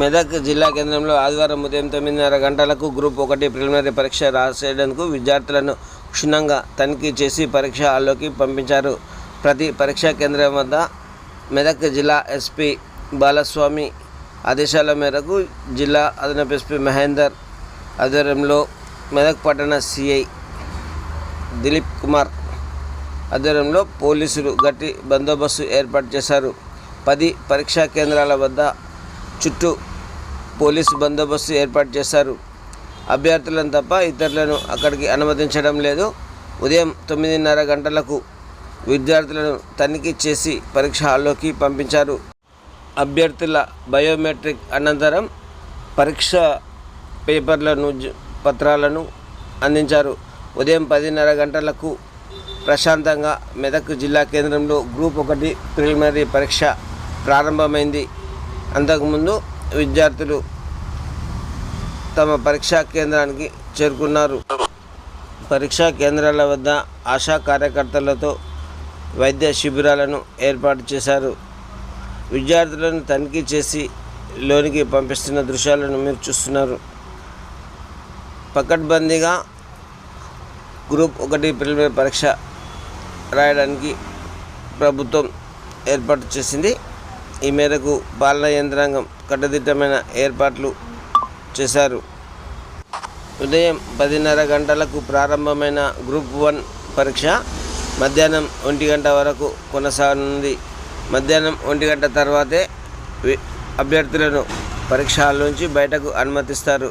మెదక్ జిల్లా కేంద్రంలో ఆదివారం ఉదయం తొమ్మిదిన్నర గంటలకు గ్రూప్ ఒకటి ప్రిలిమినరీ పరీక్ష రాసేందుకు విద్యార్థులను క్షుణ్ణంగా తనిఖీ చేసి పరీక్ష హాల్లోకి పంపించారు. ప్రతి పరీక్షా కేంద్రం వద్ద మెదక్ జిల్లా ఎస్పీ బాలస్వామి ఆదేశాల మేరకు జిల్లా అదనపు ఎస్పీ మహేందర్ ఆధ్వర్యంలో మెదక్ పట్టణ సిఐ దిలీప్ కుమార్ ఆధ్వర్యంలో పోలీసులు గట్టి బందోబస్తు ఏర్పాటు చేశారు. పది పరీక్షా కేంద్రాల వద్ద చుట్టూ పోలీసు బందోబస్తు ఏర్పాటు చేశారు. అభ్యర్థులను తప్ప ఇతరులను అక్కడికి అనుమతించడం లేదు. ఉదయం తొమ్మిదిన్నర గంటలకు విద్యార్థులను తనిఖీ చేసి పరీక్ష హాల్లోకి పంపించారు. అభ్యర్థుల బయోమెట్రిక్ అనంతరం పరీక్ష పేపర్లను జ- పత్రాలను అందించారు. ఉదయం పదిన్నర గంటలకు ప్రశాంతంగా మెదక్ జిల్లా కేంద్రంలో గ్రూప్ ఒకటి ప్రిలిమినరీ పరీక్ష ప్రారంభమైంది. అంతకుముందు విద్యార్థులు తమ పరీక్షా కేంద్రానికి చేరుకున్నారు. పరీక్షా కేంద్రాల వద్ద ఆశా కార్యకర్తలతో వైద్య శిబిరాలను ఏర్పాటు చేశారు. విద్యార్థులను తనిఖీ చేసి లోనికి పంపిస్తున్న దృశ్యాలను మీరు చూస్తున్నారు. పకడ్బందీగా గ్రూప్ ఒకటి ప్రిలిమినరీ పరీక్ష రాయడానికి ప్రభుత్వం ఏర్పాటు చేసింది. ఈ మేరకు పాలనా యంత్రాంగం కట్టుదిట్టమైన ఏర్పాట్లు చేశారు. ఉదయం పదిన్నర గంటలకు ప్రారంభమైన గ్రూప్ వన్ పరీక్ష మధ్యాహ్నం ఒంటి గంట వరకు కొనసాగనుంది. మధ్యాహ్నం ఒంటి గంట తర్వాతే అభ్యర్థులను పరీక్ష హాల్ నుంచి బయటకు అనుమతిస్తారు.